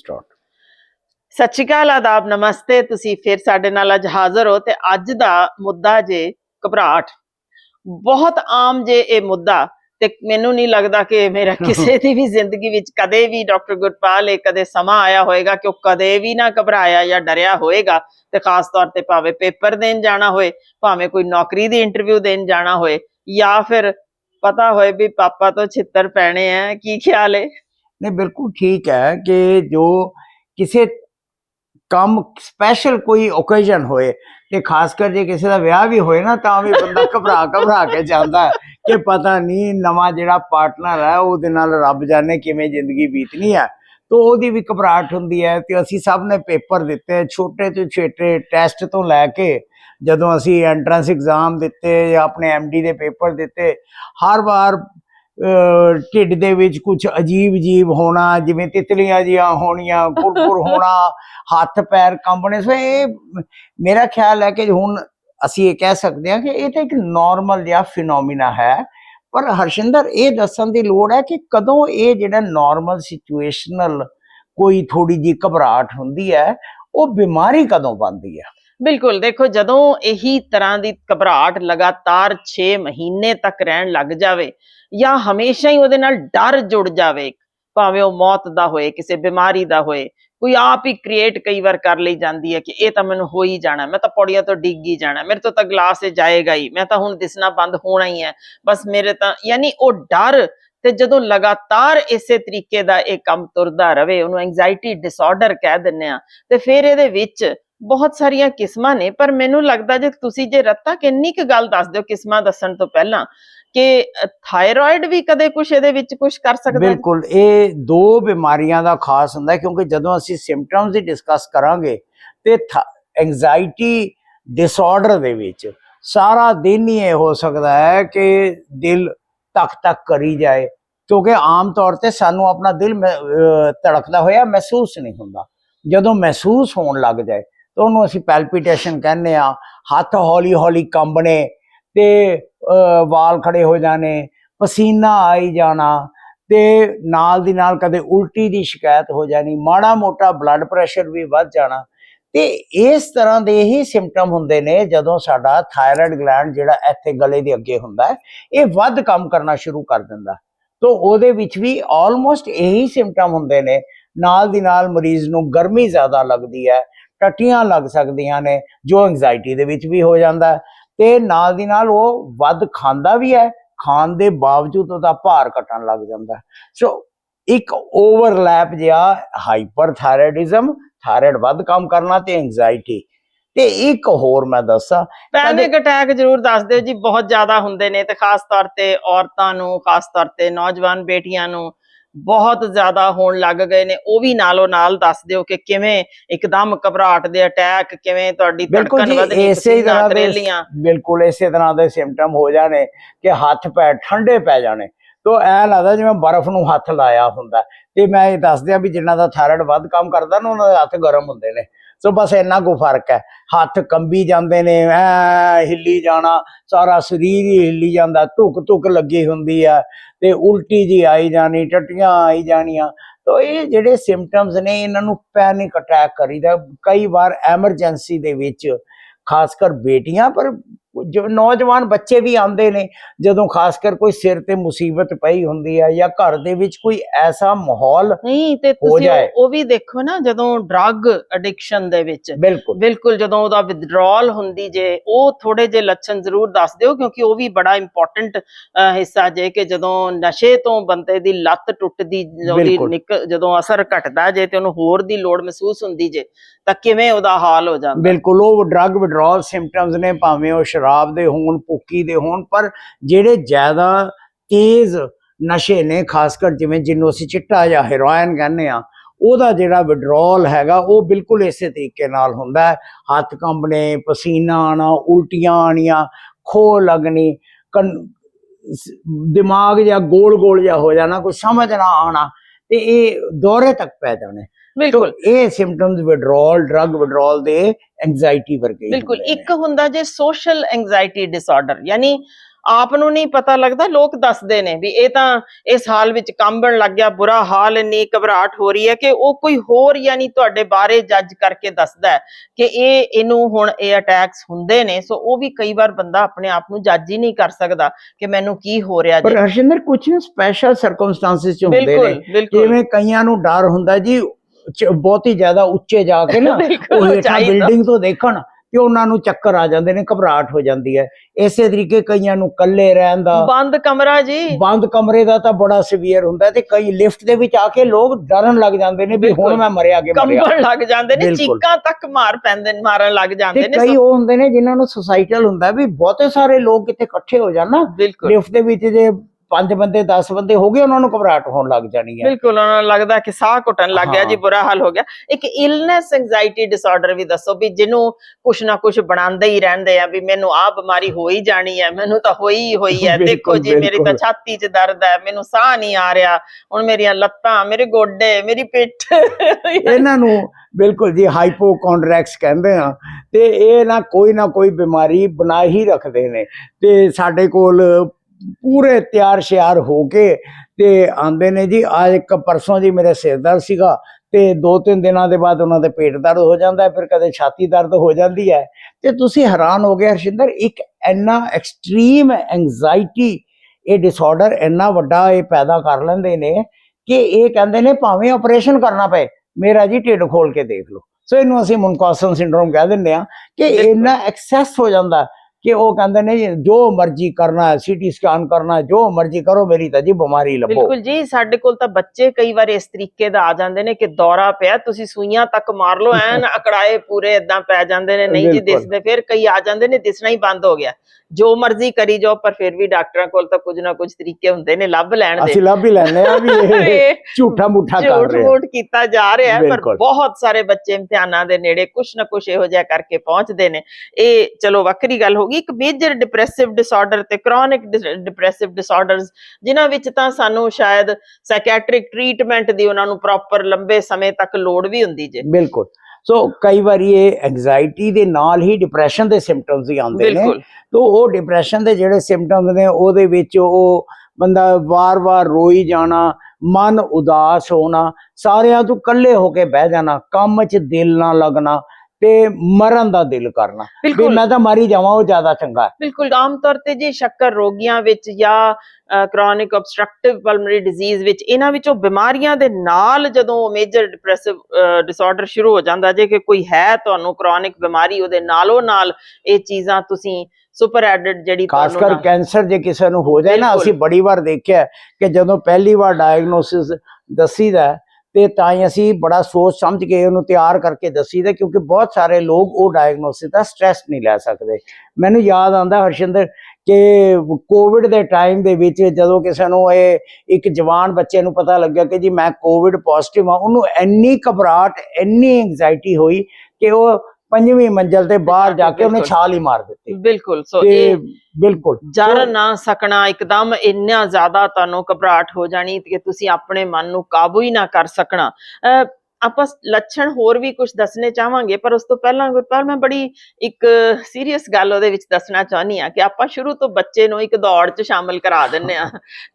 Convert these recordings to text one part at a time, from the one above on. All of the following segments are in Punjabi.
ਸਟਾਰਟ ਸਤਿ ਸ਼੍ਰੀ ਅਕਾਲ ਆਦਾਬ ਨਮਸਤੇ। ਤੁਸੀਂ ਫਿਰ ਸਾਡੇ ਨਾਲ ਅੱਜ ਹਾਜ਼ਰ ਹੋ ਤੇ ਅੱਜ ਦਾ ਮੁੱਦਾ ਜੇ ਘਬਰਾਹਟ। ਬਹੁਤ ਆਮ ਜੇ ਇਹ ਮੁੱਦਾ ਤੇ ਮੈਨੂੰ ਨਹੀਂ ਲੱਗਦਾ ਕਿ ਮੇਰਾ ਕਿਸੇ ਦੀ ਵੀ ਜ਼ਿੰਦਗੀ ਵਿੱਚ ਕਦੇ ਵੀ ਡਾਕਟਰ ਗੁਰਪਾਲ ਇਹ ਕਦੇ ਸਮਾਂ ਆਇਆ ਹੋਏਗਾ ਕਿ ਉਹ ਕਦੇ ਵੀ ਨਾ ਘਬਰਾਇਆ ਜਾਂ ਡਰਿਆ ਹੋਏਗਾ ਤੇ ਖਾਸ ਤੌਰ ਤੇ ਭਾਵੇਂ ਪੇਪਰ ਦੇਣ ਜਾਣਾ ਹੋਏ ਭਾਵੇਂ ਕੋਈ ਨੌਕਰੀ ਦੀ ਇੰਟਰਵਿਊ ਦੇਣ ਜਾਣਾ ਹੋਏ ਜਾਂ ਫਿਰ ਪਤਾ ਹੋਏ ਵੀ ਪਾਪਾ ਤੋਂ ਛਿੱਤਰ ਪੈਣੇ ਆ ਕੀ ਖਿਆਲ ਹੈ ਨਹੀਂ ਬਿਲਕੁਲ ਠੀਕ ਹੈ ਕਿ ਜੋ ਕਿਸੇ ਕੰਮ ਸਪੈਸ਼ਲ ਕੋਈ ਓਕੇਜ਼ਨ ਹੋਏ ਤੇ ਖਾਸ ਕਰ ਜੇ ਕਿਸੇ ਦਾ ਵਿਆਹ ਵੀ ਹੋਏ ਨਾ ਤਾਂ ਵੀ ਬੰਦਾ ਘਬਰਾ ਘਬਰਾ ਕੇ ਜਾਂਦਾ ਕਿ ਪਤਾ ਨਹੀਂ ਨਵਾਂ ਜਿਹੜਾ ਪਾਰਟਨਰ ਹੈ ਉਹਦੇ ਨਾਲ ਰੱਬ ਜਾਣੇ ਕਿਵੇਂ ਜ਼ਿੰਦਗੀ ਬੀਤਣੀ ਹੈ। ਤੋ ਉਹਦੀ ਵੀ ਘਬਰਾਹਟ ਹੁੰਦੀ ਹੈ ਤੇ ਅਸੀਂ ਸਭ ਨੇ ਪੇਪਰ ਦਿੱਤੇ ਛੋਟੇ ਤੋਂ ਛੋਟੇ ਟੈਸਟ ਤੋਂ ਲੈ ਕੇ ਜਦੋਂ ਅਸੀਂ ਐਂਟਰੈਂਸ ਐਗਜ਼ਾਮ ਦਿੱਤੇ ਜਾਂ ਆਪਣੇ ਐਮਡੀ ਦੇ ਪੇਪਰ ਦਿੱਤੇ ਹਰ ਵਾਰ ਢਿੱਡ ਦੇ ਵਿੱਚ ਕੁਝ ਅਜੀਬ ਅਜੀਬ ਹੋਣਾ, ਜਿਵੇਂ ਤਿਤਲੀਆਂ ਜੀਆਂ ਹੋਣੀਆਂ ਕੁਰਕੁਰ ਹੋਣਾ, ਹੱਥ ਪੈਰ ਕੰਬਣੇ, ਸੋ ਇਹ ਮੇਰਾ ਖਿਆਲ ਹੈ ਕਿ ਹੁਣ ਅਸੀਂ ਇਹ ਕਹਿ ਸਕਦੇ ਹਾਂ ਕਿ ਇਹ ਤਾਂ ਇੱਕ ਨਾਰਮਲ ਜਿਹਾ ਫਿਨੋਮੀਨਾ ਹੈ, ਪਰ ਹਰਸ਼ਿੰਦਰ, ਇਹ ਦੱਸਣ ਦੀ ਲੋੜ ਹੈ ਕਿ ਕਦੋਂ ਇਹ ਜਿਹੜਾ ਨਾਰਮਲ ਸਿਚੁਏਸ਼ਨਲ ਕੋਈ ਥੋੜੀ ਜੀ ਘਬਰਾਹਟ ਹੁੰਦੀ ਹੈ, ਉਹ ਬਿਮਾਰੀ ਕਦੋਂ ਬਣਦੀ ਹੈ? ਬਿਲਕੁਲ, ਦੇਖੋ ਜਦੋਂ ਇਹੀ ਤਰ੍ਹਾਂ ਦੀ ਘਬਰਾਹਟ ਲਗਾਤਾਰ 6 ਮਹੀਨੇ ਤੱਕ ਰਹਿਣ ਲੱਗ ਜਾਵੇ ਜਾਂ ਹਮੇਸ਼ਾ ਹੀ ਉਹਦੇ ਨਾਲ ਡਰ ਜੁੜ ਜਾਵੇ, ਭਾਵੇਂ ਉਹ ਮੌਤ ਦਾ ਹੋਏ, ਕਿਸੇ ਬਿਮਾਰੀ ਦਾ ਹੋਏ, ਕੋਈ ਆਪ ਹੀ ਕ੍ਰੀਏਟ ਕਈ ਵਾਰ ਕਰ ਲਈ ਜਾਂਦੀ ਹੈ ਕਿ ਇਹ ਤਾਂ ਮੈਨੂੰ ਹੋ ਹੀ ਜਾਣਾ, ਮੈਂ ਤਾਂ ਪੌੜੀਆਂ ਤੋਂ ਡਿੱਗ ਹੀ ਜਾਣਾ, ਮੇਰੇ ਤੋਂ ਤਾਂ ਗਲਾਸ ਇਹ ਜਾਏਗਾ ਹੀ, ਮੈਂ ਤਾਂ ਹੁਣ ਦਿਸਣਾ ਬੰਦ ਹੋਣਾ ਹੀ ਹੈ, ਬਸ ਮੇਰੇ ਤਾਂ, ਯਾਨੀ ਉਹ ਡਰ ਤੇ ਜਦੋਂ ਲਗਾਤਾਰ ਇਸੇ ਤਰੀਕੇ ਦਾ ਇਹ ਕੰਮ ਤੁਰਦਾ ਰਵੇ ਉਹਨੂੰ ਐਂਜ਼ਾਇਟੀ ਡਿਸਆਰਡਰ ਕਹਿ ਦਿੰਨੇ ਆ ਤੇ ਫਿਰ ਇਹਦੇ ਵਿੱਚ ਬਹੁਤ ਸਾਰੀਆਂ ਕਿਸਮਾਂ ਨੇ, ਪਰ ਮੈਨੂੰ ਲੱਗਦਾ ਜੇ ਤੁਸੀਂ ਜੇ ਰੱਤਾ ਕਿੰਨੀ ਕੁ ਗੱਲ ਦੱਸ ਦਿਓ ਕਿਸਮਾਂ ਦੱਸਣ ਤੋਂ ਪਹਿਲਾਂ, ਕਿ ਥਾਇਰਾਇਡ ਵੀ ਕਦੇ ਕੁਝ ਇਹਦੇ ਵਿੱਚ ਕੁਝ ਕਰ ਸਕਦਾ ਬਿਲਕੁਲ, ਇਹ ਦੋ ਬਿਮਾਰੀਆਂ ਦਾ ਖਾਸ ਹੁੰਦਾ ਕਿਉਂਕਿ ਜਦੋਂ ਅਸੀਂ ਸਿੰਪਟਮਸ ਦੀ ਡਿਸਕਸ ਕਰਾਂਗੇ, ਤੇ ਐਂਜ਼ਾਈਟੀ ਡਿਸਆਰਡਰ ਦੇ ਵਿੱਚ ਸਾਰਾ ਦਿਨ ਹੀ ਇਹ ਹੋ ਸਕਦਾ ਹੈ ਕਿ ਦਿਲ ਤੱਕ ਤੱਕ ਕਰੀ ਜਾਏ, ਕਿਉਂਕਿ ਆਮ ਤੌਰ ਤੇ ਸਾਨੂੰ ਆਪਣਾ ਦਿਲ ਮ- ਧੜਕਦਾ ਹੋਇਆ ਮਹਿਸੂਸ ਨਹੀਂ ਹੁੰਦਾ। ਜਦੋਂ ਮਹਿਸੂਸ ਹੋਣ ਲੱਗ ਜਾਏ ਤਾਂ ਉਹਨੂੰ ਅਸੀਂ ਪੈਲਪੀਟੇਸ਼ਨ ਕਹਿੰਦੇ ਆ ਹੱਥ ਹੌਲੀ ਹੌਲੀ ਕੰਬਣੇ ਤੇ ਵਾਲ ਖੜੇ ਹੋ ਜਾਣੇ, ਪਸੀਨਾ ਆਈ ਜਾਣਾ ਤੇ ਨਾਲ ਦੀ ਨਾਲ ਕਦੇ ਉਲਟੀ ਦੀ ਸ਼ਿਕਾਇਤ ਹੋ ਜਾਣੀ, ਮਾੜਾ ਮੋਟਾ ਬਲੱਡ ਪ੍ਰੈਸ਼ਰ ਵੀ ਵੱਧ ਜਾਣਾ। ਤੇ ਇਸ ਤਰ੍ਹਾਂ ਦੇ ਹੀ ਸਿੰਪਟਮ ਹੁੰਦੇ ਨੇ ਜਦੋਂ ਸਾਡਾ ਥਾਇਰਾਇਡ ਗਲੈਂਡ ਜਿਹੜਾ ਇੱਥੇ ਗਲੇ ਦੇ ਅੱਗੇ ਹੁੰਦਾ ਇਹ ਵੱਧ ਕੰਮ ਕਰਨਾ ਸ਼ੁਰੂ ਕਰ ਦਿੰਦਾ। ਤੋਂ ਉਹਦੇ ਵਿੱਚ ਵੀ ਆਲਮੋਸਟ ਇਹੀ ਸਿੰਪਟਮ ਹੁੰਦੇ ਨੇ। ਨਾਲ ਦੀ ਨਾਲ ਮਰੀਜ਼ ਨੂੰ ਗਰਮੀ ਜ਼ਿਆਦਾ ਲੱਗਦੀ ਹੈ ਟੱਟੀਆਂ ਲੱਗ ਸਕਦੀਆਂ ਨੇ ਜੋ ਐਂਜ਼ਾਈਟੀ ਦੇ ਵਿੱਚ ਵੀ ਹੋ ਜਾਂਦਾ ਤੇ ਨਾਲ ਦੀ ਨਾਲ ਉਹ ਵੱਧ ਖਾਂਦਾ ਵੀ ਹੈ ਖਾਣ ਦੇ ਬਾਵਜੂਦ ਉਹਦਾ ਭਾਰ ਘਟਣ ਲੱਗ ਜਾਂਦਾ। ਸੋ ਇੱਕ ਓਵਰਲੈਪ ਜਿਹਾ ਹਾਈਪਰਥਾਇਰਾਇਡਿਜ਼ਮ ਥਾਇਰਾਇਡ ਵੱਧ ਕੰਮ ਕਰਨਾ ਤੇ ਐਂਜ਼ਾਈਟੀ ਤੇ ਇੱਕ ਹੋਰ ਮੈਂ ਦੱਸਾਂ ਪੈਨਿਕ ਅਟੈਕ ਜ਼ਰੂਰ ਦੱਸ ਦਿਓ ਜੀ ਬਹੁਤ ਜ਼ਿਆਦਾ ਹੁੰਦੇ ਨੇ ਤੇ ਖਾਸ ਤੌਰ ਤੇ ਔਰਤਾਂ ਨੂੰ ਖਾਸ ਤੌਰ ਤੇ ਨੌਜਵਾਨ ਬੇਟੀਆਂ ਨੂੰ। ਬਹੁਤ ਜ਼ਿਆਦਾ ਹੋਣ ਲੱਗ ਗਏ ਨੇ ਉਹ ਵੀ ਨਾਲੋਂ ਨਾਲ ਦੱਸ ਦਿਓ ਕਿ ਕਿਵੇਂ ਇੱਕਦਮ ਘਬਰਾਹਟ ਦੇ ਅਟੈਕ ਕਿਵੇਂ ਤੁਹਾਡੀ ਧੜਕਣ ਵਧਣੀ ਇਸੇ ਤਰ੍ਹਾਂ ਦੇ ਬਿਲਕੁਲ ਇਸੇ ਤਰ੍ਹਾਂ ਦੇ ਸਿੰਪਟਮ ਹੋ ਜਾਣੇ ਕਿ ਹੱਥ ਪੈਰ ਠੰਡੇ ਪੈ ਜਾਣੇ। ਤੋ ਐ ਲੱਗਦਾ ਜਿਵੇਂ ਬਰਫ਼ ਨੂੰ ਹੱਥ ਲਾਇਆ ਹੁੰਦਾ। ਤੇ ਮੈਂ ਇਹ ਦੱਸ ਦਿਆਂ ਵੀ ਜਿਨ੍ਹਾਂ ਦਾ ਥਾਇਰਾਇਡ ਵੱਧ ਕੰਮ ਕਰਦਾ ਨਾ ਉਹਨਾਂ ਦੇ ਹੱਥ ਗਰਮ ਹੁੰਦੇ ਨੇ। ਸੋ ਬਸ ਇੰਨਾ ਕੁ ਫ਼ਰਕ ਹੈ। ਹੱਥ ਕੰਬੀ ਜਾਂਦੇ ਨੇ, ਐ ਹਿੱਲੀ ਜਾਣਾ, ਸਾਰਾ ਸਰੀਰ ਹੀ ਹਿੱਲੀ ਜਾਂਦਾ, ਧੁੱਕ ਧੁੱਕ ਲੱਗੀ ਹੁੰਦੀ ਆ ਤੇ ਉਲਟੀ ਜੀ ਆਈ ਜਾਣੀ, ਟੱਟੀਆਂ ਆਈ ਜਾਣੀਆਂ। ਤੋ ਇਹ ਜਿਹੜੇ ਸਿੰਪਟਮਸ ਨੇ, ਇਹਨਾਂ ਨੂੰ ਪੈਨਿਕ ਅਟੈਕ ਕਰੀਦਾ। ਕਈ ਵਾਰ ਐਮਰਜੈਂਸੀ ਦੇ ਵਿੱਚ ਖਾਸ ਕਰ ਬੇਟੀਆਂ, ਪਰ ਨੌਜਵਾਨ ਬੱਚੇ ਵੀ ਆਉਂਦੇ ਨੇ ਜਦੋਂ ਖਾਸ ਕਰ ਕੋਈ ਸਿਰ ਤੇ ਮੁਸੀਬਤ ਪਈ ਹੁੰਦੀ ਹੈ ਜਾਂ ਘਰ ਦੇ ਵਿੱਚ ਕੋਈ ਐਸਾ ਮਾਹੌਲ ਨਹੀਂ ਤੇ ਤੁਸੀਂ। ਉਹ- ਵੀ ਦੇਖੋ ਨਾ ਜਦੋਂ ਡਰੱਗ ਐਡਿਕਸ਼ਨ ਦੇ ਵਿੱਚ ਬਿਲਕੁਲ। ਬਿਲਕੁਲ ਜਦੋਂ ਉਹਦਾ ਵਿਦਡਰਾਲ ਹੁੰਦੀ ਜੇ ਉਹ ਥੋੜੇ ਜੇ ਲੱਛਣ ਜ਼ਰੂਰ ਦੱਸ ਦਿਓ ਕਿਉਂਕਿ ਉਹ ਵੀ ਬੜਾ ਇੰਪੋਰਟੈਂਟ ਹਿੱਸਾ ਜੇ ਕਿ ਜਦੋਂ ਨਸ਼ੇ ਤੋਂ ਬੰਦੇ ਦੀ ਲੱਤ ਟੁੱਟਦੀ ਉਹਦੀ ਜਦੋਂ ਅਸਰ ਘਟਦਾ ਜੇ ਤੇ ਉਹਨੂੰ ਹੋਰ ਦੀ ਲੋੜ ਮਹਿਸੂਸ ਹੁੰਦੀ ਜੇ ਤਾਂ ਕਿਵੇਂ ਉਹਦਾ ਹਾਲ ਹੋ ਜਾਂਦਾ? ਬਿਲਕੁਲ ਉਹ ਡਰੱਗ ਵਿਡਰਾਲ ਸਿੰਪਟਮਸ ਨੇ ਭਾਵੇਂ ਉਹ ਸ਼ਰਾਬ ਦੇ ਹੋਣ ਭੁੱਕੀ ਦੇ ਹੋਣ, ਪਰ ਜਿਹੜੇ ਜ਼ਿਆਦਾ ਤੇਜ਼ ਨਸ਼ੇ ਨੇ, ਖਾਸ ਕਰ ਜਿਵੇਂ ਜਿਹਨੂੰ ਅਸੀਂ ਚਿੱਟਾ ਜਾਂ ਹੈਰੋਇਨ ਕਹਿੰਦੇ ਆ ਉਹਦਾ ਜਿਹੜਾ ਵਿਡਰਾਲ ਹੈਗਾ, ਉਹ ਬਿਲਕੁਲ ਇਸੇ ਤਰੀਕੇ ਨਾਲ ਹੁੰਦਾ ਹੈ। ਹੱਥ ਕੰਬਣੇ, ਪਸੀਨਾ ਆਣਾ ਉਲਟੀਆਂ ਆਣੀਆਂ ਖੋ ਲੱਗਣੀ ਦਿਮਾਗ ਜਾਂ ਗੋਲ ਗੋਲ ਜਿਹਾ ਹੋ ਜਾਣਾ, ਕੋਈ ਸਮਝ ਨਾ ਆਣਾ ਤੇ ਇਹ ਦੌਰੇ ਤੱਕ ਪੈ ਜਾਣੇ। ਬਿਲਕੁਲ। ਇਹ ਸਿੰਪਟਮਸ ਵਿਡਰਾਲ ਡਰੱਗ ਵਿਡਰਾਲ ਦੇ ਐਂਜ਼ਾਈਟੀ ਵਰਗੇ ਬਿਲਕੁਲ। ਇੱਕ ਹੁੰਦਾ ਜੇ ਸੋਸ਼ਲ ਐਂਜ਼ਾਇਟੀ ਡਿਸਆਰਡਰ ਯਾਨੀ ਆਪ ਨੂੰ ਨਹੀਂ ਪਤਾ ਲੱਗਦਾ ਲੋਕ ਦੱਸਦੇ ਨੇ ਵੀ ਇਹ ਤਾਂ ਇਸ ਹਾਲ ਵਿੱਚ ਕੰਬਣ ਲੱਗ ਗਿਆ ਬੁਰਾ ਹਾਲ ਇੰਨੀ ਘਬਰਾਹਟ ਹੋ ਰਹੀ ਹੈ ਕਿ ਉਹ ਕੋਈ ਹੋਰ ਯਾਨੀ ਤੁਹਾਡੇ ਬਾਰੇ ਜੱਜ ਕਰਕੇ ਦੱਸਦਾ ਹੈ ਕਿ ਇਹ ਇਹਨੂੰ ਹੁਣ ਇਹ ਅਟੈਕਸ ਹੁੰਦੇ ਨੇ ਸੋ ਉਹ ਵੀ ਕਈ ਵਾਰ ਬੰਦਾ ਆਪਣੇ ਆਪ ਨੂੰ ਜੱਜ ਹੀ ਨਹੀਂ ਕਰ ਸਕਦਾ ਕਿ ਮੈਨੂੰ ਕੀ ਹੋ ਰਿਹਾ ਜੀ। ਪਰ ਹਰਸ਼ਿੰਦਰ ਕੁਝ ਸਪੈਸ਼ਲ ਸਰਕਮਸਟੈਂਸਸ ਚ ਹੁੰਦੇ ਨੇ। ਜਿਵੇਂ ਕਈਆਂ ਨੂੰ ਡਰ ਹੁੰਦਾ ਜੀ ਬਹੁਤ ਹੀ ਜ਼ਿਆਦਾ ਉੱਚੇ ਜਾ ਕੇ ਨਾ ਉਹ ਹੇਠਾਂ। ਬਿਲਡਿੰਗ ਤੋਂ ਦੇਖਣ ਤੇ ਉਹਨਾਂ ਨੂੰ ਚੱਕਰ ਆ ਜਾਂਦੇ ਨੇ ਘਬਰਾਹਟ ਹੋ ਜਾਂਦੀ ਹੈ ਇਸੇ ਤਰੀਕੇ ਕਈਆਂ ਨੂੰ ਇਕੱਲੇ ਰਹਿਣ ਦਾ ਬੰਦ ਕਮਰਾ ਜੀ ਬੰਦ ਕਮਰੇ ਦਾ ਤਾਂ ਬੜਾ ਸੀਵੀਅਰ ਹੁੰਦਾ ਤੇ ਕਈ ਲਿਫਟ ਦੇ ਵਿੱਚ ਆ ਕੇ ਲੋਕ ਡਰਨ ਲੱਗ ਜਾਂਦੇ ਨੇ ਵੀ ਹੁਣ। ਮੈਂ ਮਰਿਆ ਕੇ ਮਰਿਆ ਕੰਬਣ ਲੱਗ ਜਾਂਦੇ ਨੇ। ਚੀਕਾਂ ਤੱਕ ਮਾਰ ਪੈਂਦੇ ਨੇ ਮਾਰਨ ਲੱਗ ਜਾਂਦੇ ਨੇ ਕਈ ਉਹ ਹੁੰਦੇ ਨੇ ਜਿਨ੍ਹਾਂ ਨੂੰ ਸੁਸਾਈਟਲ ਹੁੰਦਾ ਵੀ ਬਹੁਤੇ ਸਾਰੇ ਲੋਕ ਕਿਤੇ ਇਕੱਠੇ ਹੋ ਜਾਣ ਨਾ ਲਿਫਟ ਦੇ ਵਿੱਚ ਜੇ ਪੰਜ ਬੰਦੇ 10 ਬੰਦੇ ਹੋ ਗਏ ਉਹਨਾਂ ਨੂੰ ਘਬਰਾਹਟ ਹੋਣ ਲੱਗ ਜਾਣੀ ਹੈ। ਬਿਲਕੁਲ ਉਹਨਾਂ ਨੂੰ ਲੱਗਦਾ ਕਿ ਸਾਹ ਘੁੱਟਣ ਲੱਗ ਗਿਆ ਜੀ। ਬੁਰਾ ਹਾਲ ਹੋ ਗਿਆ। ਇੱਕ ਇਲਨੈਸ ਐਂਜ਼ਾਇਟੀ ਡਿਸਆਰਡਰ ਵੀ ਦੱਸੋ ਵੀ ਜਿਹਨੂੰ ਕੁਛ ਨਾ ਕੁਛ ਬਣਾਉਂਦੇ ਹੀ ਰਹਿੰਦੇ ਆ ਵੀ ਮੈਨੂੰ ਆਹ ਬਿਮਾਰੀ ਹੋ ਹੀ ਜਾਣੀ ਹੈ ਮੈਨੂੰ ਤਾਂ ਹੋਈ ਹੀ ਹੋਈ ਹੈ। ਦੇਖੋ ਜੀ ਮੇਰੀ ਤਾਂ। ਛਾਤੀ 'ਚ ਦਰਦ ਹੈ ਮੈਨੂੰ ਸਾਹ ਨਹੀਂ ਆ ਰਿਹਾ। ਹੁਣ ਮੇਰੀਆਂ ਲੱਤਾਂ ਮੇਰੇ ਗੋਡੇ ਮੇਰੀ ਪਿੱਠ। ਇਹਨਾਂ ਨੂੰ ਬਿਲਕੁਲ ਜੀ ਹਾਈਪੋਕੌਂਡਰੈਕਸ ਕਹਿੰਦੇ ਆ ਤੇ ਇਹ ਨਾ ਕੋਈ ਨਾ ਕੋਈ ਬਿਮਾਰੀ ਬਣਾ ਹੀ ਰੱਖਦੇ ਨੇ। ਤੇ ਸਾਡੇ ਕੋਲ ਪੂਰੇ ਤਿਆਰ ਸ਼ਿਆਰ ਹੋ ਕੇ ਤੇ ਆਂਦੇ ਨੇ ਜੀ ਆ ਇੱਕ ਪਰਸੋਂ ਜੀ ਮੇਰੇ ਸਿਰ ਦਰਦ ਸੀਗਾ ਤੇ ਦੋ ਤਿੰਨ ਦਿਨਾਂ ਦੇ ਬਾਅਦ ਉਹਨਾਂ ਦੇ ਪੇਟ ਦਰਦ ਹੋ ਜਾਂਦਾ ਫਿਰ ਕਦੇ ਛਾਤੀ ਦਰਦ ਹੋ ਜਾਂਦੀ ਹੈ। ਤੇ ਤੁਸੀਂ ਹੈਰਾਨ ਹੋ ਗਏ ਹਰਸ਼ਿੰਦਰ ਇੱਕ ਇੰਨਾ ਐਕਸਟ੍ਰੀਮ ਐਂਜ਼ਾਈਟੀ ਇਹ ਡਿਸਆਰਡਰ ਇੰਨਾ ਵੱਡਾ ਇਹ ਪੈਦਾ ਕਰ ਲੈਂਦੇ ਨੇ ਕਿ ਇਹ ਕਹਿੰਦੇ ਨੇ ਭਾਵੇਂ ਆਪਰੇਸ਼ਨ ਕਰਨਾ ਪਏ ਮੇਰਾ ਜੀ ਢਿੱਡ ਖੋਲ ਕੇ ਦੇਖ ਲਓ। ਸੋ ਇਹਨੂੰ ਅਸੀਂ ਮੁਨਕਾਸਨ ਸਿੰਡਰੋਮ ਕਹਿ ਦਿੰਦੇ ਆ ਕਿ। ਇੰਨਾ ਐਕਸੈਸ ਹੋ ਜਾਂਦਾ ਕਿ ਉਹ ਕਹਿੰਦੇ ਨੇ ਜੀ, ਮਰਜ਼ੀ ਕਰਨਾ ਹੈ ਸੀਟੀ ਸਕੈਨ ਕਰਨਾ ਜੋ ਮਰਜ਼ੀ ਕਰੋ ਮੇਰੀ ਤਾਂ ਜੀ ਬਿਮਾਰੀ ਲੱਭੋ ਬਿਲਕੁਲ ਜੀ ਸਾਡੇ ਕੋਲ ਤਾਂ ਬੱਚੇ ਕਈ ਵਾਰ ਇਸ ਤਰੀਕੇ ਦਾ ਆ ਜਾਂਦੇ ਨੇ ਕਿ ਦੌਰਾ ਪਿਆ ਤੁਸੀਂ ਸੂਈਆਂ ਤੱਕ ਮਾਰ ਲਓ ਐਨ ਅਕੜਾਏ ਪੂਰੇ ਇਦਾਂ ਪੈ ਜਾਂਦੇ ਨੇ ਨਹੀਂ ਜੀ। ਦਿਸਦੇ ਫਿਰ ਕਈ ਆ ਜਾਂਦੇ ਨੇ ਦਿਸਣਾ ਹੀ ਬੰਦ ਹੋ ਗਿਆ ਜੋ ਮਰਜ਼ੀ ਕਰੀ ਜਾਓ ਪਰ ਫਿਰ ਵੀ ਡਾਕਟਰਾਂ ਕੋਲ ਤਾਂ ਕੁਝ ਨਾ ਕੁਝ ਤਰੀਕੇ ਹੁੰਦੇ ਨੇ ਲੱਭ ਲੈਣ ਦੇ ਅਸੀਂ ਲੱਭ ਹੀ ਲੈਂਦੇ ਆ ਵੀ ਇਹ ਝੂਠਾ ਮੁੱਠਾ ਕਰ ਝੂਠ ਰਹੇ ਆ। ਮੂਠ ਕੀਤਾ ਜਾ ਰਿਹਾ ਪਰ। ਬਹੁਤ ਸਾਰੇ ਬੱਚੇ ਇਮਤਿਹਾਨਾਂ ਦੇ ਨੇੜੇ ਕੁਛ ਨਾ ਕੁਛ ਇਹੋ ਜਿਹਾ ਕਰਕੇ ਪਹੁੰਚਦੇ ਨੇ ਇਹ ਚਲੋ ਵੱਖਰੀ ਗੱਲ ਹੋ ਗਈ ਇੱਕ ਮੇਜਰ ਡਿਪਰੈਸਿਵ ਡਿਸਆਰਡਰ ਤੇ ਕ੍ਰੋਨਿਕ ਡਿਪਰੈਸਿਵ ਡਿਸਆਰਡਰਸ ਜਿਨ੍ਹਾਂ ਵਿੱਚ ਤਾਂ ਸਾਨੂੰ ਸ਼ਾਇਦ ਸਾਈਕੈਟ੍ਰਿਕ ਟ੍ਰੀਟਮੈਂਟ ਦੀ ਉਹਨਾਂ ਨੂੰ ਪ੍ਰੋਪਰ ਲੰਬੇ ਸਮੇਂ ਤੱਕ ਲੋੜ ਵੀ ਹੁੰਦੀ ਜੇ ਬਿਲਕੁਲ ਸੋ ਕਈ ਵਾਰੀ ਇਹ ਐਂਜ਼ਾਈਟੀ ਦੇ ਨਾਲ ਹੀ ਡਿਪਰੈਸ਼ਨ ਦੇ ਸਿੰਪਟਮਸ ਵੀ ਆਉਂਦੇ ਨੇ। ਤੋ ਉਹ ਡਿਪਰੈਸ਼ਨ ਦੇ ਜਿਹੜੇ ਸਿੰਪਟਮਸ ਨੇ ਉਹਦੇ ਵਿੱਚ ਉਹ ਬੰਦਾ ਵਾਰ-ਵਾਰ ਰੋਈ ਜਾਣਾ ਮਨ ਉਦਾਸ ਹੋਣਾ ਸਾਰਿਆਂ ਤੋਂ ਇਕੱਲੇ ਹੋ ਕੇ ਬਹਿ ਜਾਣਾ ਕੰਮ 'ਚ ਦਿਲ ਨਾ ਲੱਗਣਾ ਤੇ ਮਰਨ ਦਾ ਦਿਲ ਕਰਨਾ। ਵੀ ਮੈਂ ਤਾਂ ਮਰ ਜਾਵਾਂ ਉਹ ਜ਼ਿਆਦਾ ਚੰਗਾ ਬਿਲਕੁਲ ਆਮ ਤੌਰ ਤੇ ਜੀ ਸ਼ੱਕਰ ਰੋਗੀਆਂ ਵਿੱਚ ਜਾਂ ਕ੍ਰੋਨਿਕ obstructive ਪਲਮਨਰੀ ਡਿਜ਼ੀਜ਼ ਵਿੱਚ ਇਹਨਾਂ ਵਿੱਚੋਂ ਬਿਮਾਰੀਆਂ ਦੇ ਨਾਲ ਜਦੋਂ ਮੇਜਰ ਡਿਪਰੈਸਿਵ ਡਿਸਆਰਡਰ ਸ਼ੁਰੂ ਹੋ ਜਾਂਦਾ ਜੇ ਕਿ ਕੋਈ ਹੈ ਤੁਹਾਨੂੰ ਕ੍ਰੋਨਿਕ ਬਿਮਾਰੀ ਉਹਦੇ ਨਾਲੋਂ ਨਾਲ ਇਹ ਚੀਜ਼ਾਂ ਤੁਸੀਂ ਸੁਪਰ ਐਡਡ ਜਿਹੜੀ ਖਾਸ ਕਰ ਕੈਂਸਰ ਜੇ ਕਿਸੇ ਨੂੰ ਹੋ ਜਾਏ ਨਾ। ਅਸੀਂ ਬੜੀ ਵਾਰ ਦੇਖਿਆ ਕਿ ਜਦੋਂ ਪਹਿਲੀ ਵਾਰ ਡਾਇਗਨੋਸਿਸ ਦੱਸੀਦਾ ਤੇ ਤਾਂ ਹੀ ਅਸੀਂ ਬੜਾ ਸੋਚ ਸਮਝ ਕੇ ਉਹਨੂੰ ਤਿਆਰ ਕਰਕੇ ਦੱਸੀਦਾ ਕਿਉਂਕਿ ਬਹੁਤ ਸਾਰੇ ਲੋਕ ਉਹ ਡਾਇਗਨੋਸਿਸ ਦਾ ਸਟ੍ਰੈਸ ਨਹੀਂ ਲੈ ਸਕਦੇ। ਮੈਨੂੰ ਯਾਦ ਆਉਂਦਾ ਹਰਸ਼ਿੰਦਰ ਕਿ ਕੋਵਿਡ ਦੇ ਟਾਈਮ ਦੇ ਵਿੱਚ ਜਦੋਂ ਕਿਸੇ ਨੂੰ ਇਹ ਇੱਕ ਜਵਾਨ ਬੱਚੇ ਨੂੰ ਪਤਾ ਲੱਗਿਆ ਕਿ ਜੀ ਮੈਂ ਕੋਵਿਡ ਪੋਜ਼ਿਟਿਵ ਆ ਉਹਨੂੰ ਇੰਨੀ ਘਬਰਾਹਟ, ਇੰਨੀ ਐਂਜ਼ਾਈਟੀ ਹੋਈ ਕਿ ਉਹ ਪੰਜਵੀਂ ਮੰਜ਼ਲ ਤੇ ਬਾਹਰ ਜਾ ਕੇ ਉਹਨੇ। ਛਾਲ ਹੀ ਮਾਰ ਦਿੱਤੀ। ਬਿਲਕੁਲ ਸੋ ਇਹ ਬਿਲਕੁਲ। ਜਰ ਨਾ ਸਕਣਾ ਇੱਕਦਮ ਇੰਨਾ ਜ਼ਿਆਦਾ ਤੁਹਾਨੂੰ ਘਬਰਾਹਟ ਹੋ ਜਾਣੀ ਕਿ ਤੁਸੀਂ ਆਪਣੇ ਮਨ ਨੂੰ ਕਾਬੂ ਹੀ ਨਾ ਕਰ ਸਕਣਾ। ਆਪਾਂ ਲੱਛਣ ਹੋਰ ਵੀ ਕੁਝ ਦੱਸਣੇ ਚਾਹਾਂਗੇ ਪਰ ਉਸ ਤੋਂ ਪਹਿਲਾਂ ਗੁਰਪਾਲ ਮੈਂ ਬੜੀ ਇੱਕ ਸੀਰੀਅਸ ਗੱਲ ਉਹਦੇ ਵਿੱਚ ਦੱਸਣਾ ਚਾਹਨੀ ਆ ਕਿ ਆਪਾਂ ਸ਼ੁਰੂ ਤੋਂ ਬੱਚੇ ਨੂੰ ਇੱਕ ਦੌੜ 'ਚ ਸ਼ਾਮਲ ਕਰਾ ਦਿੰਨੇ ਆ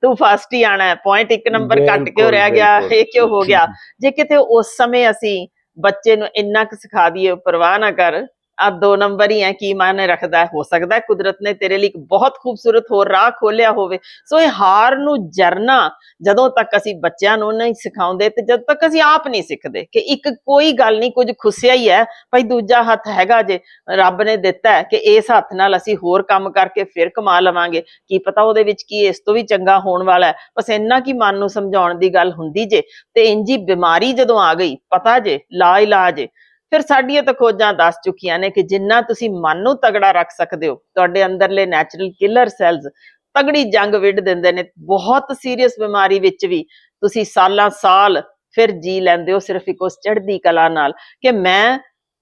ਤੂੰ ਫਸਟ ਹੀ ਆਣਾ ਹੈ ਪੁਆਇੰਟ ਇੱਕ ਨੰਬਰ ਘੱਟ ਕਿਉਂ ਰਹਿ ਗਿਆ ਇਹ ਕਿਉਂ ਹੋ ਗਿਆ? ਜੇ ਕਿਤੇ ਉਸ ਸਮੇਂ ਅਸੀਂ ਬੱਚੇ ਨੂੰ ਇੰਨਾ ਕੁ ਸਿਖਾ ਦਈਏ ਪਰਵਾਹ ਨਾ ਕਰ। ਆ ਦੋ ਨੰਬਰ ਹੀ ਹੈ ਕੀ ਮਾਨੇ ਰੱਖਦਾ ਹੈ? ਹੋ ਸਕਦਾ ਹੈ ਕੁਦਰਤ ਨੇ ਤੇਰੇ ਲਈ ਇੱਕ ਬਹੁਤ ਖੂਬਸੂਰਤ ਹੋਰ ਰਾਹ ਖੋਲਿਆ ਹੋਵੇ। ਸੋ ਇਹ ਹਾਰ ਨੂੰ ਜਰਨਾ, ਜਦੋਂ ਤੱਕ ਅਸੀਂ ਬੱਚਿਆਂ ਨੂੰ ਨਹੀਂ ਸਿਖਾਉਂਦੇ ਤੇ ਜਦ ਤੱਕ ਅਸੀਂ ਆਪ ਨਹੀਂ ਸਿੱਖਦੇ ਕਿ ਇੱਕ ਕੋਈ ਗੱਲ ਨਹੀਂ, ਕੁਝ ਖੁੱਸਿਆ ਹੀ ਹੈ, ਭਾਈ ਦੂਜਾ ਹੱਥ ਹੈਗਾ ਜੇ, ਰੱਬ ਨੇ ਦਿੱਤਾ ਹੈ ਕਿ ਇਸ ਹੱਥ ਨਾਲ ਅਸੀਂ ਹੋਰ ਕੰਮ ਕਰਕੇ ਫਿਰ ਕਮਾ ਲਵਾਂਗੇ। ਕੀ ਪਤਾ ਉਹਦੇ ਵਿੱਚ ਕੀ ਇਸ ਤੋਂ ਵੀ ਚੰਗਾ ਹੋਣ ਵਾਲਾ ਹੈ? ਬਸ ਇੰਨਾ ਕੀ ਮਨ ਨੂੰ ਸਮਝਾਉਣ ਦੀ ਗੱਲ ਹੁੰਦੀ ਜੇ, ਤੇ ਇੰਜੀ ਬਿਮਾਰੀ ਜਦੋਂ ਆ ਗਈ, ਪਤਾ ਜੇ ਲਾ ਇਲਾਜ ਫਿਰ ਸਾਡੀਆਂ ਤਾਂ ਖੋਜਾਂ ਦੱਸ ਚੁੱਕੀਆਂ ਨੇ ਕਿ ਜਿੰਨਾ ਤੁਸੀਂ ਮਨ ਨੂੰ ਤਗੜਾ ਰੱਖ ਸਕਦੇ ਹੋ, ਤੁਹਾਡੇ ਅੰਦਰਲੇ ਨੈਚੁਰਲ ਕਿਲਰ ਸੈਲਸ ਤਗੜੀ ਜੰਗ ਵਿੱਢ ਦਿੰਦੇ ਨੇ, ਬਹੁਤ ਸੀਰੀਅਸ ਬਿਮਾਰੀ ਵਿੱਚ ਵੀ ਤੁਸੀਂ ਸਾਲਾਂ ਸਾਲ ਫਿਰ ਜੀ ਲੈਂਦੇ ਹੋ ਸਿਰਫ ਇੱਕ ਉਸ ਚੜ੍ਹਦੀ ਕਲਾ ਨਾਲ ਕਿ ਮੈਂ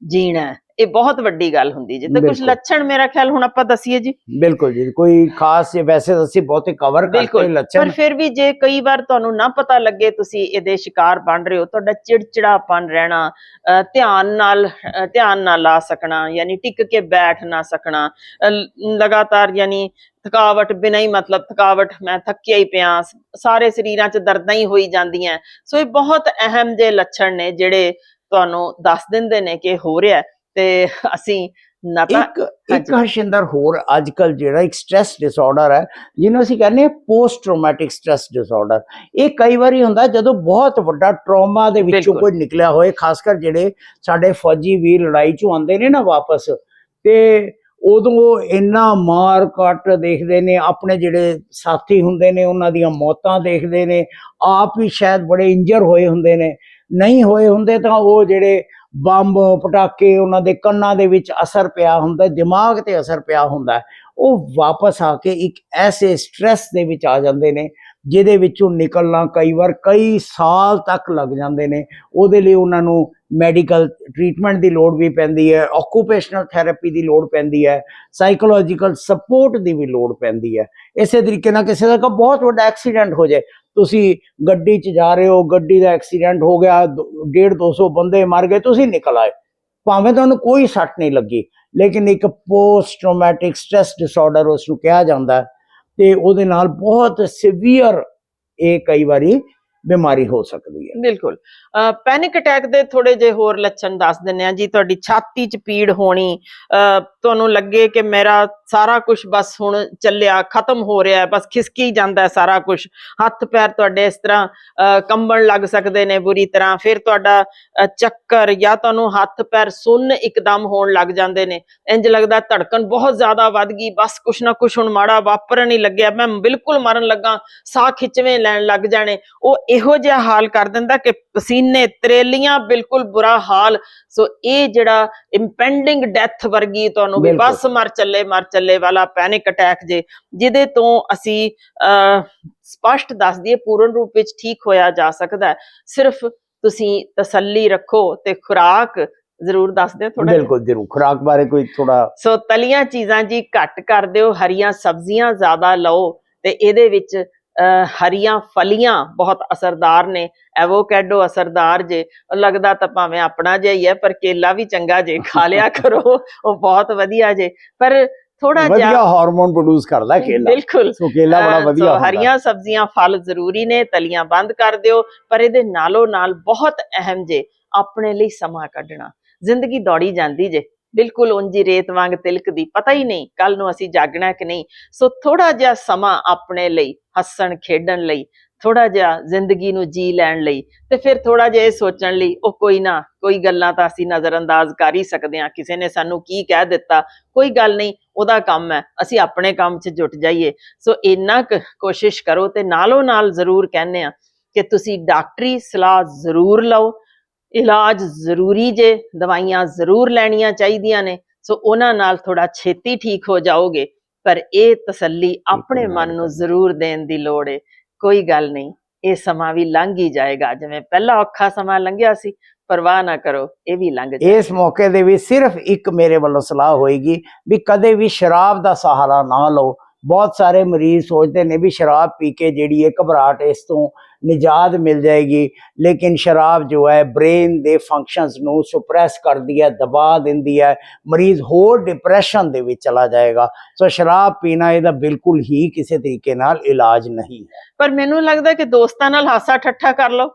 ਜੀਣਾ। ਇਹ ਬਹੁਤ ਵੱਡੀ ਗੱਲ ਹੁੰਦੀ ਜੇ ਤੇ ਕੁਝ ਬਿਲਕੁਲ। ਲੱਛਣ ਮੇਰਾ ਖਿਆਲ ਹੁਣ ਆਪਾਂ ਦਸੀਏ ਜੀ। ਬਿਲਕੁਲ ਜੀ। ਕੋਈ ਖਾਸ ਵੈਸੇ ਤਾਂ ਅਸੀਂ ਬਹੁਤੇ ਕਵਰ ਕਰਦੇ ਬਿਲਕੁਲ। ਪਰ ਲੱਛਣ। ਫਿਰ ਵੀ ਜੇ ਕਈ ਵਾਰ ਤੁਹਾਨੂੰ ਨਾ ਪਤਾ ਲੱਗੇ ਤੁਸੀਂ ਇਹਦੇ ਸ਼ਿਕਾਰ ਬਣ ਰਹੇ ਹੋ ਤੁਹਾਡਾ ਚਿੜਚਿੜਾਪਨ ਰਹਿਣਾ ਅਹ ਧਿਆਨ ਨਾਲ ਅਹ ਧਿਆਨ ਨਾ ਲਾ ਸਕਣਾ ਯਾਨੀ ਟਿਕ ਕੇ ਬੈਠ ਨਾ ਸਕਣਾ ਅਹ ਲ- ਲਗਾਤਾਰ ਯਾਨੀ ਥਕਾਵਟ ਬਿਨਾਂ ਹੀ ਮਤਲਬ ਥਕਾਵਟ ਮੈਂ ਥੱਕਿਆ ਹੀ ਪਿਆ ਸ- ਸਾਰੇ ਸਰੀਰਾਂ 'ਚ ਦਰਦਾਂ ਹੀ ਹੋਈ ਜਾਂਦੀਆਂ। ਸੋ ਇਹ ਬਹੁਤ ਅਹਿਮ ਜੇ ਲੱਛਣ ਨੇ ਜਿਹੜੇ ਤੁਹਾਨੂੰ ਦੱਸ ਦਿੰਦੇ ਨੇ ਕਿ ਹੋ ਰਿਹਾ ਤੇ ਅਸੀਂ ਨਾ ਤਾਂ ਇੱਕ ਇੱਕ ਹਰਸ਼ਿੰਦਰ ਹੋਰ ਅੱਜ ਕੱਲ ਜਿਹੜਾ ਇੱਕ ਸਟ੍ਰੈਸ ਡਿਸਆਰਡਰ ਹੈ ਜਿਹਨੂੰ ਅਸੀਂ ਕਹਿੰਦੇ ਹਾਂ ਪੋਸਟ ਟਰਾਮੈਟਿਕ ਸਟ੍ਰੈਸ ਡਿਸਆਰਡਰ ਇਹ ਕਈ ਵਾਰੀ ਹੁੰਦਾ ਜਦੋਂ ਬਹੁਤ ਵੱਡਾ ਟਰਾਮਾ ਦੇ ਵਿੱਚੋਂ। ਕੋਈ ਨਿਕਲਿਆ ਹੋਏ ਖਾਸ ਕਰ ਜਿਹੜੇ ਸਾਡੇ ਫੌਜੀ ਵੀਰ ਲੜਾਈ ਚੋਂ ਆਉਂਦੇ ਨੇ ਨਾ ਵਾਪਸ ਤੇ ਉਦੋਂ ਉਹ ਇੰਨਾ ਮਾਰ ਕੱਟ ਦੇਖਦੇ ਨੇ ਆਪਣੇ ਜਿਹੜੇ ਸਾਥੀ ਹੁੰਦੇ ਨੇ ਉਹਨਾਂ ਦੀਆਂ ਮੌਤਾਂ ਦੇਖਦੇ ਨੇ ਆਪ ਵੀ ਸ਼ਾਇਦ ਬੜੇ ਇੰਜਰ ਹੋਏ ਹੁੰਦੇ ਨੇ। ਨਹੀਂ ਹੋਏ ਹੁੰਦੇ ਤਾਂ ਉਹ ਜਿਹੜੇ ਬੰਬ, ਪਟਾਕੇ ਉਹਨਾਂ ਦੇ ਕੰਨਾਂ ਦੇ ਵਿੱਚ ਅਸਰ ਪਿਆ ਹੁੰਦਾ, ਦਿਮਾਗ ਤੇ ਅਸਰ ਪਿਆ ਹੁੰਦਾ, ਉਹ ਵਾਪਸ ਆ ਕੇ ਇੱਕ ਐਸੇ ਸਟ੍ਰੈਸ ਦੇ ਵਿੱਚ ਆ ਜਾਂਦੇ ਨੇ, ਜਿਹਦੇ ਵਿੱਚੋਂ ਨਿਕਲਣਾ ਕਈ ਵਾਰ ਕਈ ਸਾਲ ਤੱਕ ਲੱਗ ਜਾਂਦੇ ਨੇ। ਉਹਦੇ ਲਈ ਉਹਨਾਂ ਨੂੰ ਮੈਡੀਕਲ ਟ੍ਰੀਟਮੈਂਟ ਦੀ ਲੋੜ ਵੀ ਪੈਂਦੀ ਹੈ ਆਕੂਪੇਸ਼ਨਲ ਥੈਰੇਪੀ ਦੀ ਲੋੜ ਪੈਂਦੀ ਹੈ ਸਾਈਕੋਲੋਜੀਕਲ ਸਪੋਰਟ ਦੀ ਵੀ ਲੋੜ ਪੈਂਦੀ ਹੈ। ਇਸੇ ਤਰੀਕੇ ਨਾਲ ਕਿਸੇ ਦਾ ਬਹੁਤ ਵੱਡਾ ਐਕਸੀਡੈਂਟ ਹੋ ਜਾਏ ਤੁਸੀਂ ਗੱਡੀ 'ਚ ਜਾ ਰਹੇ ਹੋ, ਗੱਡੀ ਦਾ ਐਕਸੀਡੈਂਟ ਹੋ ਗਿਆ 1.5 200 ਬੰਦੇ ਮਰ ਗਏ, ਤੁਸੀਂ ਨਿਕਲ ਆਏ। ਭਾਵੇਂ ਤੁਹਾਨੂੰ ਕੋਈ ਸੱਟ ਨਹੀਂ ਲੱਗੀ, ਲੇਕਿਨ ਇੱਕ ਪੋਸਟ ਟਰਾਮੈਟਿਕ ਸਟ੍ਰੈਸ ਡਿਸਆਰਡਰ ਉਸ ਨੂੰ ਕਿਹਾ ਜਾਂਦਾ ਹੈ ਤੇ ਉਹਦੇ ਨਾਲ ਬਹੁਤ ਸਿਵੀਅਰ ਇਹ ਕਈ ਵਾਰੀ ਬਿਮਾਰੀ ਹੋ ਸਕਦੀ ਹੈ। ਬਿਲਕੁਲ। ਪੈਨਿਕ ਅਟੈਕ ਦੇ ਥੋੜੇ ਜਿਹੇ ਹੋਰ ਲੱਛਣ ਦੱਸ ਦਿੰਨੇ ਆ ਜੀ, ਤੁਹਾਡੀ ਛਾਤੀ 'ਚ ਪੀੜ ਹੋਣੀ ਤੁਹਾਨੂੰ ਲੱਗੇ ਕਿ ਮੇਰਾ ਸਾਰਾ ਕੁਝ ਬਸ ਹੁਣ ਚੱਲਿਆ, ਖਤਮ ਹੋ ਰਿਹਾ ਬਸ ਖਿਸਕੀ ਜਾਂਦਾ ਸਾਰਾ ਕੁਝ ਹੱਥ ਪੈਰ ਤੁਹਾਡੇ ਇਸ ਤਰ੍ਹਾਂ ਕੰਬਣ ਲੱਗ ਸਕਦੇ ਨੇ ਬੁਰੀ ਤਰ੍ਹਾਂ, ਫਿਰ ਤੁਹਾਡਾ ਚੱਕਰ ਜਾਂ ਤੁਹਾਨੂੰ ਹੱਥ ਪੈਰ ਸੁੰਨ ਇੱਕਦਮ ਹੋਣ ਲੱਗ ਜਾਂਦੇ ਨੇ। ਇੰਜ ਲੱਗਦਾ ਧੜਕਣ ਬਹੁਤ ਜ਼ਿਆਦਾ ਵੱਧ ਗਈ, ਬਸ ਕੁਛ ਨਾ ਕੁਛ ਹੁਣ ਮਾੜਾ ਵਾਪਰਨ ਹੀ ਲੱਗਿਆ। ਮੈਂ ਬਿਲਕੁਲ ਮਰਨ ਲੱਗਾ, ਸਾਹ ਖਿੱਚਵੇਂ ਲੈਣ ਲੱਗ ਜਾਣੇ। ਉਹ ਇਹੋ ਜਿਹਾ ਹਾਲ ਕਰ ਦਿੰਦਾ ਕਿ ਪਸੀਨੇ ਤਰੇਲੀਆਂ ਬਿਲਕੁਲ ਬੁਰਾ ਹਾਲ। ਸੋ ਇਹ ਜਿਹੜਾ ਇੰਪੈਂਡਿੰਗ ਡੈਥ ਵਰਗੀ ਤੁਹਾਨੂੰ ਵੀ। ਬਸ ਮਰ ਚੱਲੇ ਮਰ ਚੱਲੇ ਵਾਲਾ ਪੈਨਿਕ ਅਟੈਕ ਜੇ ਜਿਹਦੇ ਤੋਂ ਅਸੀਂ ਸਪਸ਼ਟ ਦੱਸ ਦਈਏ ਪੂਰਨ ਰੂਪ ਵਿੱਚ ਠੀਕ ਹੋਇਆ ਜਾ ਸਕਦਾ ਸਿਰਫ ਤੁਸੀਂ ਤਸੱਲੀ ਰੱਖੋ ਤੇ ਖੁਰਾਕ ਜ਼ਰੂਰ ਦੱਸ ਦਿਓ ਥੋੜਾ ਬਿਲਕੁਲ ਜ਼ਰੂਰ। ਖੁਰਾਕ ਬਾਰੇ ਕੋਈ ਥੋੜਾ ਸੋ ਤਲੀਆਂ ਚੀਜ਼ਾਂ ਜੀ ਘੱਟ ਕਰ ਦਿਓ ਹਰੀਆਂ ਸਬਜ਼ੀਆਂ ਜ਼ਿਆਦਾ ਲਓ ਤੇ ਇਹਦੇ ਵਿੱਚ ਹਰੀਆਂ ਫਲੀਆਂ ਬਹੁਤ ਅਸਰਦਾਰ ਨੇ ਐਵੋਕੈਡੋ ਅਸਰਦਾਰ ਜੇ ਲੱਗਦਾ ਤਾਂ ਭਾਵੇਂ ਆਪਣਾ ਜਿਹਾ ਹੀ ਹੈ ਪਰ ਕੇਲਾ ਵੀ ਚੰਗਾ ਜੇ ਖਾ ਲਿਆ ਕਰੋ ਉਹ ਬਹੁਤ ਵਧੀਆ ਜੇ ਪਰ ਥੋੜਾ ਵਧੀਆ ਜਿਹਾ ਹਾਰਮੋਨ ਪ੍ਰੋਡਿਊਸ ਕਰਦਾ ਕੇਲਾ। ਬਿਲਕੁਲ। ਸੋ ਕੇਲਾ ਬੜਾ ਵਧੀਆ ਹੁੰਦਾ। ਹਰੀਆਂ ਸਬਜ਼ੀਆਂ ਫਲ ਜ਼ਰੂਰੀ ਨੇ ਤਲੀਆਂ ਬੰਦ ਕਰ ਦਿਓ ਪਰ ਇਹਦੇ ਨਾਲੋਂ ਨਾਲ ਬਹੁਤ ਅਹਿਮ ਜੇ ਆਪਣੇ ਲਈ ਸਮਾਂ ਕੱਢਣਾ। ਜ਼ਿੰਦਗੀ ਦੌੜੀ ਜਾਂਦੀ ਜੇ। ਬਿਲਕੁਲ ਉਂਝੀ ਰੇਤ ਵਾਂਗ ਤਿਲਕਦੀ, ਪਤਾ ਹੀ ਨਹੀਂ ਕੱਲ ਨੂੰ ਅਸੀਂ ਜਾਗਣਾ ਕਿ ਨਹੀਂ। ਸੋ ਥੋੜਾ ਜਿਹਾ ਸਮਾਂ ਆਪਣੇ ਲਈ, ਹੱਸਣ ਖੇਡਣ ਲਈ ਥੋੜਾ ਜਿਹਾ ਜ਼ਿੰਦਗੀ ਨੂੰ ਜੀ ਲੈਣ ਲਈ ਤੇ ਫਿਰ ਥੋੜਾ ਜਿਹਾ ਇਹ ਸੋਚਣ ਲਈ, ਉਹ ਕੋਈ ਨਾ, ਕੋਈ ਗੱਲਾਂ ਤਾਂ ਅਸੀਂ ਨਜ਼ਰਅੰਦਾਜ਼ ਕਰ ਹੀ ਸਕਦੇ ਹਾਂ। ਕਿਸੇ ਨੇ ਸਾਨੂੰ ਕੀ ਕਹਿ ਦਿੱਤਾ, ਕੋਈ ਗੱਲ ਨਹੀਂ, ਉਹਦਾ ਕੰਮ ਹੈ, ਅਸੀਂ ਆਪਣੇ ਕੰਮ 'ਚ ਜੁਟ ਜਾਈਏ। ਸੋ ਇੰਨਾ ਕੁ ਕੋਸ਼ਿਸ਼ ਕਰੋ ਤੇ ਨਾਲੋਂ ਨਾਲ ਜ਼ਰੂਰ ਕਹਿੰਦੇ ਆ ਕਿ ਤੁਸੀਂ ਡਾਕਟਰੀ ਸਲਾਹ ਜ਼ਰੂਰ ਲਓ ਇਲਾਜ ਜ਼ਰੂਰੀ ਜੇ ਦਵਾਈਆਂ ਜ਼ਰੂਰ ਲੈਣੀਆਂ ਚਾਹੀਦੀਆਂ ਨੇ ਸੋ ਉਹਨਾਂ ਨਾਲ ਥੋੜਾ ਛੇਤੀ ਠੀਕ ਹੋ ਜਾਓਗੇ। ਪਰ ਇਹ ਤਸੱਲੀ ਆਪਣੇ ਮਨ ਨੂੰ ਜ਼ਰੂਰ ਦੇਣ ਦੀ ਲੋੜ ਏ। ਕੋਈ ਗੱਲ ਨਹੀਂ ਇਹ ਸਮਾਂ ਵੀ ਲੰਘ ਹੀ ਜਾਏਗਾ। ਜਿਵੇਂ ਪਹਿਲਾ ਔਖਾ ਸਮਾਂ ਲੰਘਿਆ ਸੀ ਪਰਵਾਹ ਨਾ ਕਰੋ ਇਹ ਵੀ ਲੰਘ ਜਾਏਗਾ। ਇਸ ਮੌਕੇ ਦੇ ਵੀ ਸਿਰਫ ਇੱਕ ਮੇਰੇ ਵੱਲੋਂ ਸਲਾਹ ਹੋਏਗੀ ਵੀ ਕਦੇ ਵੀ ਸ਼ਰਾਬ ਦਾ ਸਹਾਰਾ ਨਾ ਲਓ। ਬਹੁਤ ਸਾਰੇ ਮਰੀਜ਼ ਸੋਚਦੇ ਨੇ ਵੀ ਸ਼ਰਾਬ ਪੀ ਕੇ ਜਿਹੜੀ ਹੈ ਘਬਰਾਹਟ ਇਸ ਤੋਂ ਨਿਜਾਤ ਮਿਲ ਜਾਏਗੀ ਲੇਕਿਨ ਸ਼ਰਾਬ ਜੋ ਹੈ ਬ੍ਰੇਨ ਦੇ ਫੰਕਸ਼ਨਸ ਨੂੰ ਸੁਪਰੈਸ ਕਰਦੀ ਹੈ ਦਬਾ ਦਿੰਦੀ ਹੈ ਮਰੀਜ਼ ਹੋਰ ਡਿਪਰੈਸ਼ਨ ਦੇ ਵਿੱਚ ਚਲਾ ਜਾਏਗਾ। ਸੋ ਸ਼ਰਾਬ ਪੀਣਾ ਇਹਦਾ ਬਿਲਕੁਲ ਹੀ ਕਿਸੇ ਤਰੀਕੇ ਨਾਲ ਇਲਾਜ ਨਹੀਂ ਹੈ। ਪਰ ਮੈਨੂੰ ਲੱਗਦਾ ਕਿ ਦੋਸਤਾਂ ਨਾਲ ਹਾਸਾ ਠੱਠਾ ਕਰ ਲਓ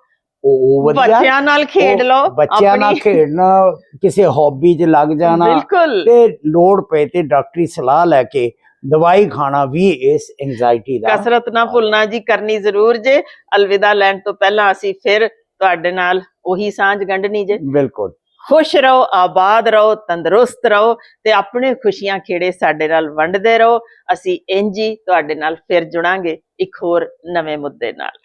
ਉਹ ਵਧੀਆ। ਬੱਚਿਆਂ ਨਾਲ ਖੇਡ ਲਓ ਬੱਚਿਆਂ ਨਾਲ ਖੇਡਣਾ ਕਿਸੇ ਹੌਬੀ 'ਚ ਲੱਗ ਜਾਣਾ ਤੇ ਲੋੜ ਪਏ ਤੇ ਡਾਕਟਰੀ ਸਲਾਹ ਲੈ ਕੇ ਦਵਾਈ ਖਾਣਾ ਵੀ ਇਸ ਐਂਜ਼ਾਇਟੀ ਦਾ ਕਸਰਤ ਨਾ ਭੁੱਲਣਾ ਜੀ ਕਰਨੀ ਜ਼ਰੂਰ ਜੇ। ਅਲਵਿਦਾ ਲੈਣ ਤੋਂ ਪਹਿਲਾਂ ਅਸੀਂ ਫਿਰ ਤੁਹਾਡੇ ਨਾਲ ਉਹੀ ਸਾਂਝ ਗੰਢਣੀ ਜੇ। ਬਿਲਕੁਲ। ਖੁਸ਼ ਰਹੋ ਆਬਾਦ ਰਹੋ ਤੰਦਰੁਸਤ ਰਹੋ ਤੇ ਆਪਣੇ ਖੁਸ਼ੀਆਂ ਖੇੜੇ ਸਾਡੇ ਨਾਲ ਵੰਡਦੇ ਰਹੋ। ਅਸੀਂ ਇੰਜੀ ਤੁਹਾਡੇ ਨਾਲ ਫਿਰ ਜੁੜਾਂਗੇ ਇੱਕ ਹੋਰ ਨਵੇਂ ਮੁੱਦੇ ਨਾਲ।